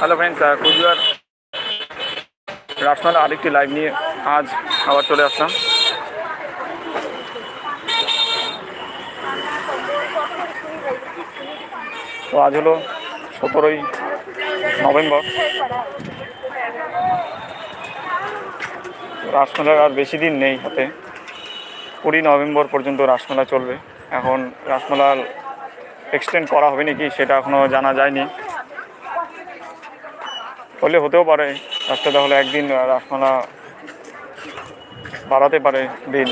Hello friends Cooch Behar Rasmela আরেকটি live নিয়ে আজ আবার চলে আসলাম। তো আজ হলো সতেরোই নভেম্বর। রাসমেলার আর বেশি দিন নেই হাতে। কুড়ি নভেম্বর পর্যন্ত রাসমেলা চলবে। এখন রাসমেলা এক্সটেন্ড করা হবে নাকি সেটা এখনও জানা যায়নি। হলে হতেও পারে। রাস্তাটা হলে একদিন রাসমেলা বাড়াতে পারে দিন।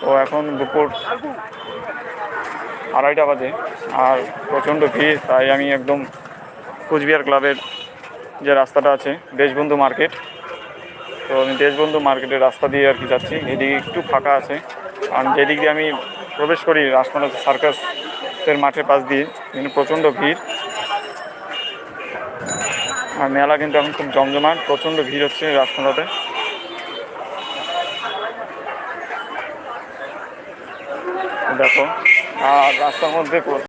তো এখন দুপুর আড়াইটা বাজে, আর প্রচণ্ড ভিড়, তাই আমি একদম কুচবিহার ক্লাবের যে রাস্তাটা আছে, দেশবন্ধু মার্কেট। তো আমি দেশবন্ধু মার্কেটের রাস্তা দিয়ে আর কি যাচ্ছি, এদিকে একটু ফাঁকা আছে। আর যেদিক দিয়ে আমি প্রবেশ করি, রাসমেলা সার্কাসের মাঠের পাশ দিয়ে কিন্তু প্রচণ্ড ভিড়। আর মেলা কিন্তু এখন খুব জমজমাট, প্রচণ্ড ভিড় হচ্ছে রাসমেলাতে দেখো, আর রাস্তার মধ্যে